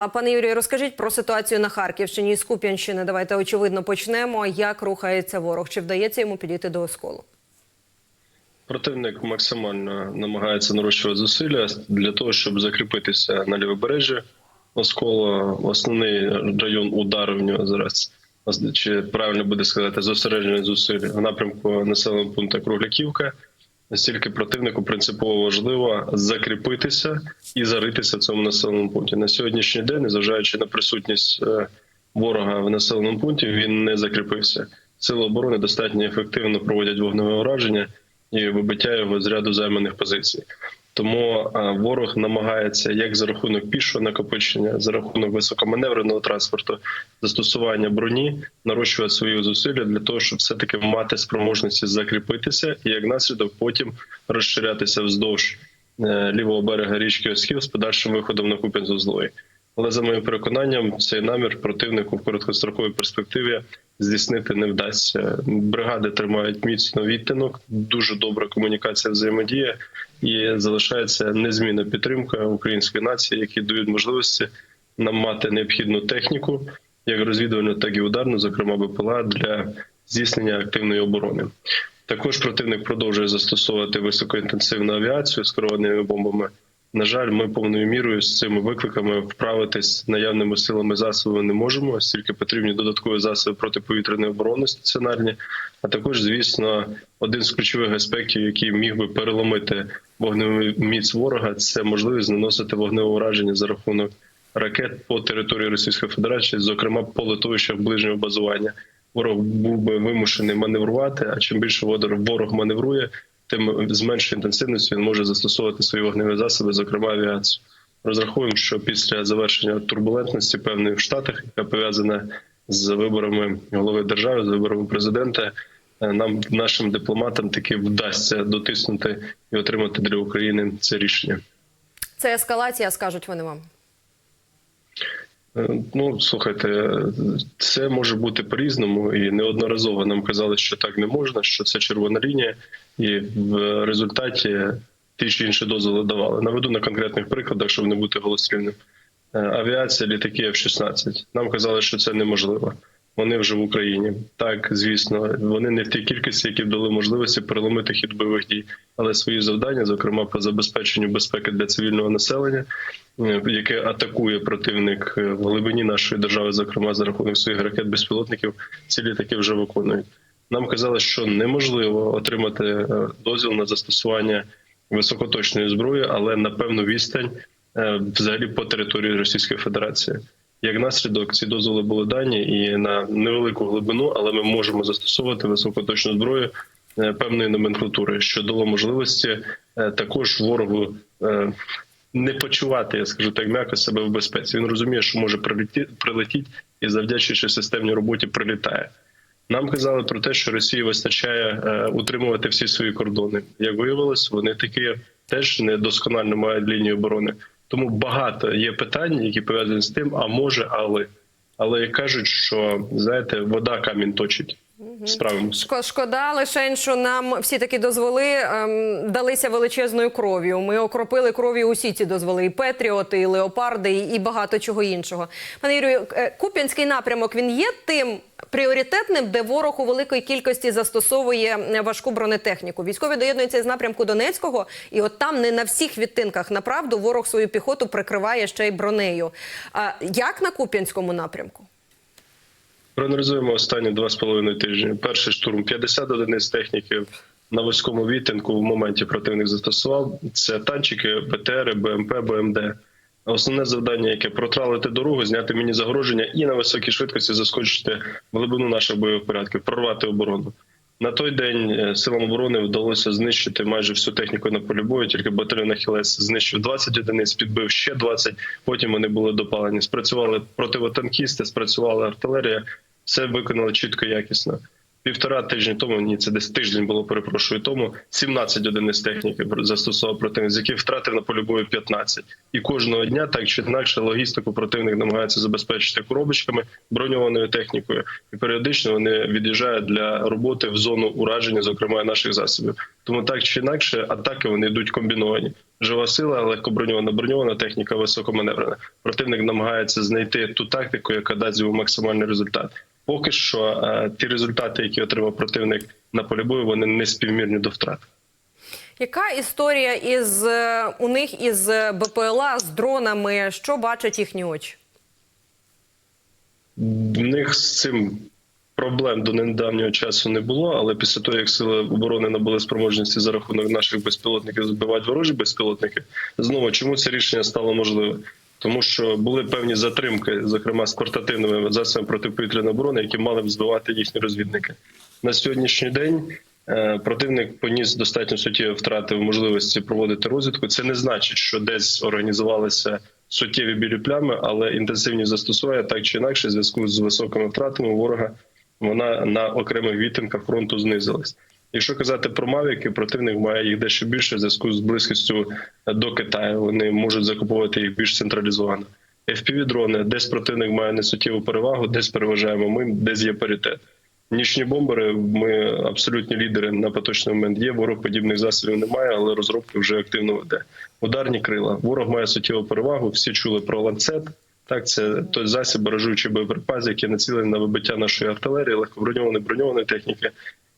А пане Юрію, розкажіть про ситуацію на Харківщині і з Куп'янщини. Давайте очевидно почнемо. Як рухається ворог? Чи вдається йому підійти до осколу? Противник максимально намагається нарощувати зусилля для того, щоб закріпитися на лівобережжі оскола. Основний район удару в нього зараз чи правильно буде сказати зосереджений зусиль в напрямку населеного пункту Кругляківка. Настільки противнику принципово важливо закріпитися і заритися в цьому населеному пункті на сьогоднішній день, незважаючи на присутність е, ворога в населеному пункті, він не закріпився. Сили оборони достатньо ефективно проводять вогневе ураження і вибиття його з ряду займаних позицій. Тому е, ворог намагається як за рахунок пішого накопичення, за рахунок високоманевреного транспорту, застосування броні, нарощувати свої зусилля для того, щоб все таки мати спроможності закріпитися і як наслідок потім розширятися вздовж е, лівого берега річки Оскіл з подальшим виходом на Куп'янськ-Злої. Але за моїм переконанням, цей намір противнику в короткостроковій перспективі здійснити не вдасться. Бригади тримають міцно відтинок, дуже добра комунікація, взаємодія і залишається незмінна підтримка української нації, які дають можливості нам мати необхідну техніку, як розвідувальну, так і ударну, зокрема БПЛА, для здійснення активної оборони. Також противник продовжує застосовувати високоінтенсивну авіацію з керованими бомбами. На жаль, ми повною мірою з цими викликами вправитись наявними силами засобами не можемо, оскільки потрібні додаткові засоби протиповітряної оборони стаціонарні. А також, звісно, один з ключових аспектів, який міг би переломити вогневу міць ворога, це можливість наносити вогневе ураження за рахунок ракет по території Російської Федерації, зокрема по литовищах ближнього базування. Ворог був би вимушений маневрувати. А чим більше ворог маневрує, тим з меншою інтенсивністю він може застосовувати свої вогневі засоби, зокрема авіацію. Розраховуємо, що після завершення турбулентності певної в Штатах, яка пов'язана з виборами голови держави, з виборами президента, е, нам нашим дипломатам таки вдасться дотиснути і отримати для України це рішення. Це ескалація, скажуть вони вам. Е, Ну, слухайте, це може бути по-різному, і неодноразово нам казали, що так не можна, що це червона лінія, і в результаті ті чи інші дозволи давали. Наведу на конкретних прикладах, щоб не бути голослівним. Е, Авіація, літаки F-16. Нам казали, що це неможливо. Вони вже в Україні. Так, звісно, вони не в тій кількості, які б дали можливості переломити хід бойових дій, але свої завдання, зокрема по забезпеченню безпеки для цивільного населення, е, яке атакує противник е, в глибині нашої держави, зокрема за рахунок своїх ракет безпілотників, ці літаки вже виконують. Нам казали, що неможливо отримати е, дозвіл на застосування високоточної зброї, але на певну відстань взагалі по території Російської Федерації. Як наслідок, ці дозволи були дані і на невелику глибину, але ми можемо застосовувати високоточну зброю е, певної номенклатури, що дало можливості е, також ворогу е, не почувати, я скажу так м'яко себе в безпеці. Він розуміє, що може прилетіти, і завдячуючи системній роботі прилітає. Нам казали про те, що Росії вистачає утримувати всі свої кордони. Як виявилось, вони таки теж недосконально мають лінію оборони. Тому багато є питань, які пов'язані з тим, а може, але але кажуть, що знаєте, вода камінь точить. Справимося. Шко- Шкода лише, що нам всі такі дозволи ем, далися величезною кров'ю. Ми окропили кров'ю усі ці дозволи: і Петріоти, і Леопарди, і, і багато чого іншого. Пане Юрію, е, Куп'янський напрямок він є тим пріоритетним, де ворог у великій кількості застосовує е, важку бронетехніку. Військові доєднуються з напрямку Донецького, і от там не на всіх відтинках направду ворог свою піхоту прикриває ще й бронею. А як на Куп'янському напрямку? Проаналізуємо останні два з половиною тижні. Перший штурм 50 одиниць техніки на вузькому відтинку в моменті противник застосував. Це танчики, БТР, БМП, БМД. Основне завдання, яке протралити дорогу, зняти міні загроження і на високій швидкості заскочити в глибину наших бойових порядків, прорвати оборону. На той день е, силам оборони вдалося знищити майже всю техніку на полі бою. Тільки батальйон Ахілес знищив 20 одиниць, підбив ще 20, Потім вони були допалені. Спрацювали противотанкісти, спрацювала артилерія. Все виконали чітко, якісно. Півтора тижні тому, ні, це десь тиждень було, перепрошую, тому 17 одиниць техніки застосував противник, з яких втратив на полі бою 15. І кожного дня так чи інакше логістику противник намагається забезпечити коробочками, броньованою технікою, і періодично вони від'їжджають для роботи в зону ураження, зокрема наших засобів. Тому так чи інакше, атаки вони йдуть комбіновані. Жива сила, легкоброньована броньована техніка, високоманеврена. Противник намагається знайти ту тактику, яка дасть йому максимальний результат. Поки що е, ті результати, які отримав противник на полі бою, вони не співмірні до втрат. Яка історія із е, у них із БПЛА з дронами? Що бачать їхні очі? В них з цим проблем до недавнього часу не було, але після того, як сили оборони набули спроможності за рахунок наших безпілотників збивати ворожі безпілотники, знову чому це рішення стало можливе? Тому що були певні затримки, зокрема з портативними засобами протиповітряної оборони, які мали б збивати їхні розвідники. На сьогоднішній день е, противник поніс достатньо суттєві втрати в можливості проводити розвідку. Це не значить, що десь організувалися суттєві білі плями, але інтенсивні застосування так чи інакше, в зв'язку з високими втратами ворога вона на окремих відтинках фронту знизилась. Якщо казати про мавіки, противник має їх дещо більше в зв'язку з близькістю до Китаю. Вони можуть закуповувати їх більш централізовано. fpv дрони десь противник має несуттєву перевагу, десь переважаємо ми, десь є паритет. Нічні бомбери. Ми абсолютні лідери на поточний момент є. Ворог подібних засобів немає, але розробки вже активно веде. Ударні крила. Ворог має суттєву перевагу. Всі чули про ланцет. Так, це той засіб баражуючий боєприпас, який націлений на вибиття нашої артилерії, легкоброньованої броньованої техніки.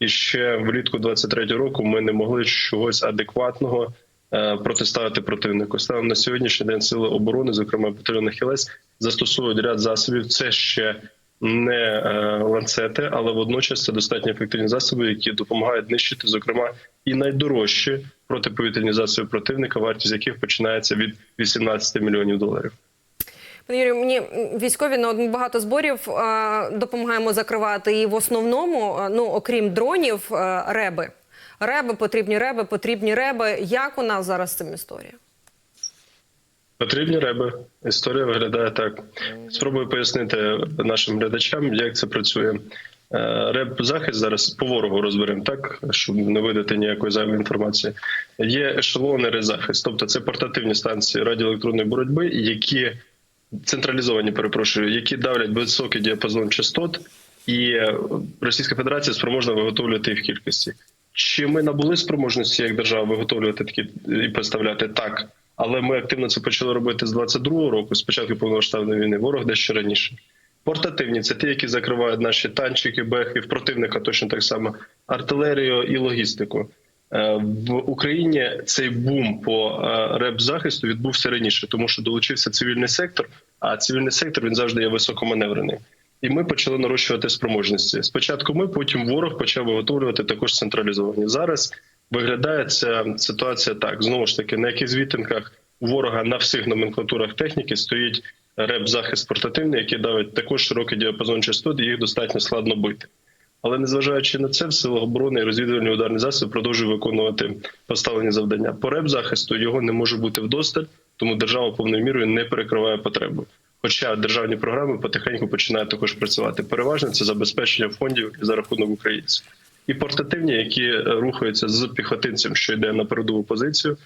І ще влітку 23-го року ми не могли чогось адекватного е, протиставити противнику. Станом на сьогоднішній день сили оборони, зокрема батальйон Хілець, застосовують ряд засобів. Це ще не е, ланцети, але водночас це достатньо ефективні засоби, які допомагають нищити, зокрема, і найдорожчі протиповітряні засоби противника, вартість яких починається від 18 мільйонів доларів. Пане Юрію, мені військові на багато зборів е, допомагаємо закривати. І в основному, е, ну окрім дронів, е, реби. Реби, потрібні реби, потрібні реби. Як у нас зараз цим історія? Потрібні реби. Історія виглядає так. Спробую пояснити нашим глядачам, як це працює. Реб захист зараз по ворогу розберемо так, щоб не видати ніякої зайвої інформації. Є ешелони резахист, тобто це портативні станції радіоелектронної боротьби, які централізовані, перепрошую, які давлять високий діапазон частот, і е, Російська Федерація спроможна виготовлювати їх в кількості. Чи ми набули спроможності як держава виготовлювати такі і поставляти так? Але ми активно це почали робити з 22-го року, з початку повномасштабної війни. Ворог дещо раніше. Портативні це ті, які закривають наші танчики, бехи, в противника точно так само артилерію і логістику. Е, В Україні цей бум по е, реп-захисту відбувся раніше, тому що долучився цивільний сектор. А цивільний сектор він завжди є високоманеврений. І ми почали нарощувати спроможності. Спочатку ми, потім ворог почав виготовлювати також централізовані. Зараз виглядає ця ситуація так: знову ж таки, на яких відтинках у ворога на всіх номенклатурах техніки стоїть реп-захист портативний, який давить також широкий діапазон частот, і їх достатньо складно бити. Але незважаючи на це, в силах оборони і розвідувальні ударні засоби продовжують виконувати поставлені завдання. По реп-захисту його не може бути вдосталь, тому держава повною мірою не перекриває потребу. Хоча державні програми потихеньку починають також працювати. Переважно це забезпечення фондів за рахунок українців. І портативні, які е, рухаються з піхотинцем, що йде на передову позицію,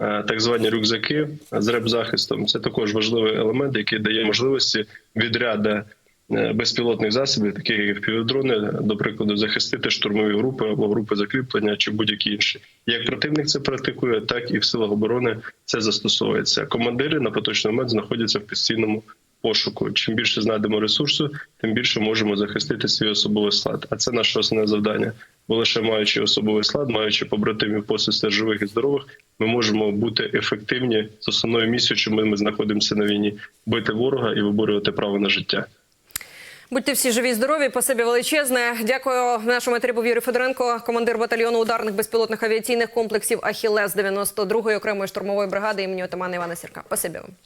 е, так звані рюкзаки з реп-захистом. Це також важливий елемент, який дає можливості відряду безпілотних засобів, таких як півдрони, до прикладу, захистити штурмові групи або групи закріплення чи будь-які інші. Як противник це практикує, так і в силах оборони це застосовується. Командири на поточний момент знаходяться в постійному пошуку. Чим більше знайдемо ресурсу, тим більше можемо захистити свій особовий склад. А це наше основне завдання. Бо лише маючи особовий склад, маючи побратимів посестер живих і здорових, ми можемо бути ефективні з основною місією, чому ми знаходимося на війні, бити ворога і виборювати право на життя. Будьте всі живі, здорові. Спасибі величезне. Дякую нашому етері був Юрій Федоренко, командир батальйону ударних безпілотних авіаційних комплексів Ахілес 92-ї окремої штурмової бригади імені отамана Івана Сірка. Спасибі вам.